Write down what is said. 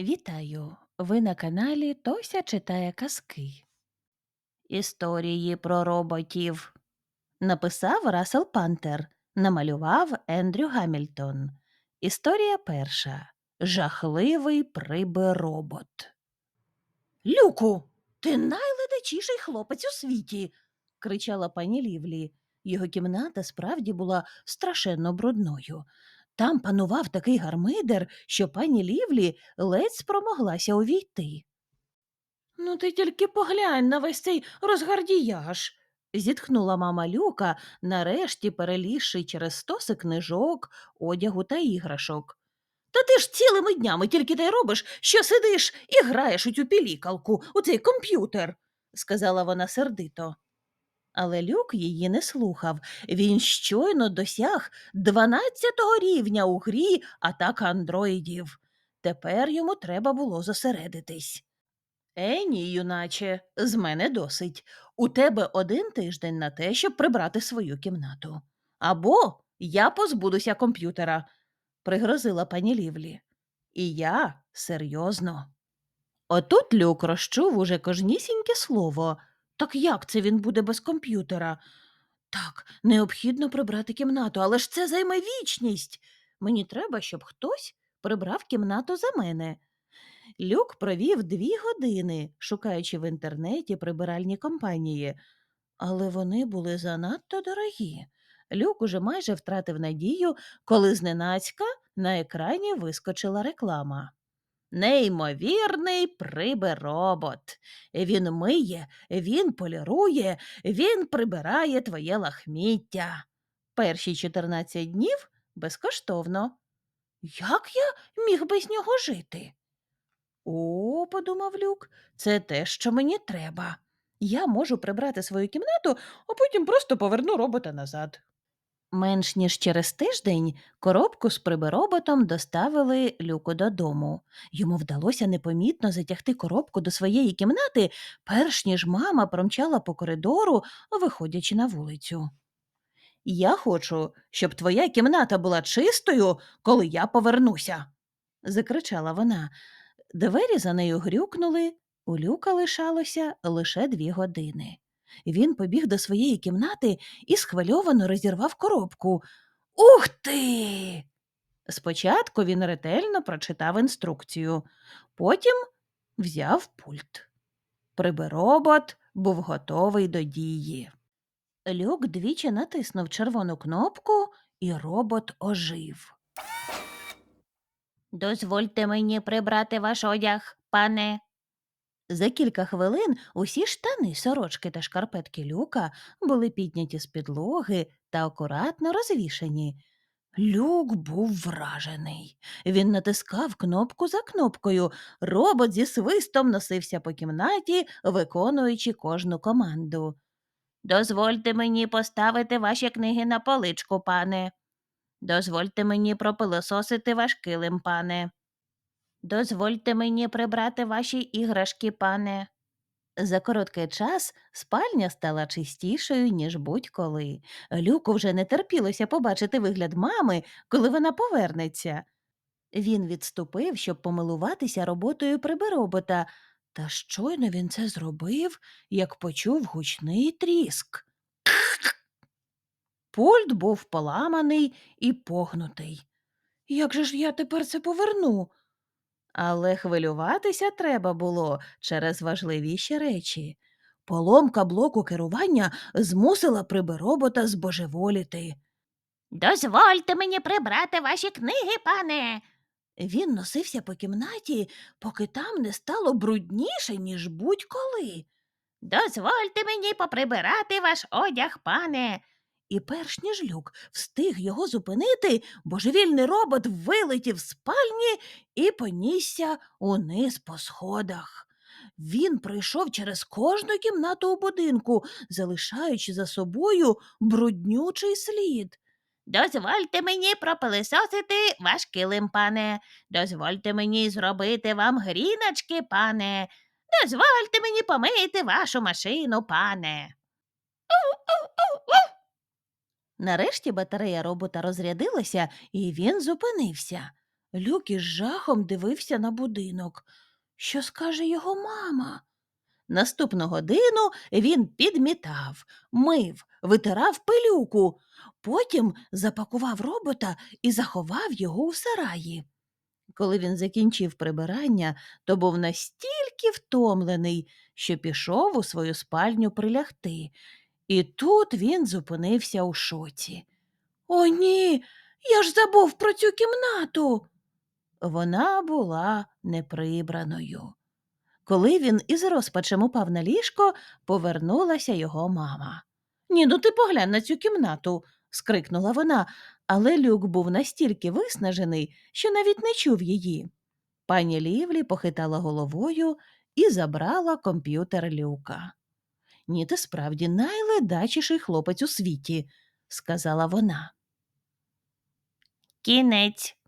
Вітаю! Ви на каналі Тося читає казки. Історії про роботів написав Рассел Пантер, намалював Ендрю Гамільтон. Історія перша. Жахливий приберобот. Люку, ти найледачіший хлопець у світі. кричала пані Лівлі. Його кімната справді була страшенно брудною. Там панував такий гармидер, що пані Лівлі ледь спромоглася увійти. Ну, ти тільки поглянь на весь цей розгардіяж. зітхнула мама Люка, нарешті перелізши через стоси книжок, одягу та іграшок. Та ти ж цілими днями тільки те робиш, що сидиш і граєш у цю пілікалку, у цей комп'ютер, сказала вона сердито. Але люк її не слухав. Він щойно досяг 12-го рівня у грі атака андроїдів. Тепер йому треба було зосередитись. Е, ні, юначе, з мене досить. У тебе один тиждень на те, щоб прибрати свою кімнату. Або я позбудуся комп'ютера, пригрозила пані Лівлі. І я серйозно. Отут Люк розчув уже кожнісіньке слово. Так як це він буде без комп'ютера? Так, необхідно прибрати кімнату, але ж це займе вічність. Мені треба, щоб хтось прибрав кімнату за мене. Люк провів дві години, шукаючи в інтернеті прибиральні компанії, але вони були занадто дорогі. Люк уже майже втратив надію, коли зненацька на екрані вискочила реклама. Неймовірний приберобот. Він миє, він полірує, він прибирає твоє лахміття. Перші 14 днів безкоштовно. Як я міг без нього жити? О, подумав Люк, це те, що мені треба. Я можу прибрати свою кімнату, а потім просто поверну робота назад. Менш ніж через тиждень коробку з прибероботом доставили люку додому. Йому вдалося непомітно затягти коробку до своєї кімнати, перш ніж мама промчала по коридору, виходячи на вулицю. Я хочу, щоб твоя кімната була чистою, коли я повернуся, закричала вона. Двері за нею грюкнули, у люка лишалося лише дві години. Він побіг до своєї кімнати і схвильовано розірвав коробку. Ух ти! Спочатку він ретельно прочитав інструкцію, потім взяв пульт. Приберобот був готовий до дії. Люк двічі натиснув червону кнопку, і робот ожив. Дозвольте мені прибрати ваш одяг, пане. За кілька хвилин усі штани, сорочки та шкарпетки люка були підняті з підлоги та акуратно розвішені. Люк був вражений. Він натискав кнопку за кнопкою. Робот зі свистом носився по кімнаті, виконуючи кожну команду. Дозвольте мені поставити ваші книги на поличку, пане. Дозвольте мені пропилососити ваш килим, пане. Дозвольте мені прибрати ваші іграшки, пане. За короткий час спальня стала чистішою, ніж будь-коли. Люку вже не терпілося побачити вигляд мами, коли вона повернеться. Він відступив, щоб помилуватися роботою приберобота, та щойно він це зробив, як почув гучний тріск. Пульт був поламаний і погнутий. Як же ж я тепер це поверну? Але хвилюватися треба було через важливіші речі. Поломка блоку керування змусила приберобота збожеволіти. Дозвольте мені прибрати ваші книги, пане. Він носився по кімнаті, поки там не стало брудніше, ніж будь-коли. Дозвольте мені поприбирати ваш одяг, пане. І перш ніж люк встиг його зупинити, божевільний робот вилетів з спальні і понісся униз по сходах. Він пройшов через кожну кімнату у будинку, залишаючи за собою бруднючий слід. Дозвольте мені пропилисосити ваш килим, пане. Дозвольте мені зробити вам гріночки, пане. Дозвольте мені помити вашу машину, пане. Нарешті батарея робота розрядилася, і він зупинився. Люк із жахом дивився на будинок. Що скаже його мама? Наступну годину він підмітав, мив, витирав пилюку, потім запакував робота і заховав його у сараї. Коли він закінчив прибирання, то був настільки втомлений, що пішов у свою спальню прилягти. І тут він зупинився у шоці. О, ні, я ж забув про цю кімнату. Вона була неприбраною. Коли він із розпачем упав на ліжко, повернулася його мама. Ні, ну ти поглянь на цю кімнату, скрикнула вона, але люк був настільки виснажений, що навіть не чув її. Пані Лівлі похитала головою і забрала комп'ютер люка. Ні, ти справді найледачіший хлопець у світі, сказала вона. Кінець.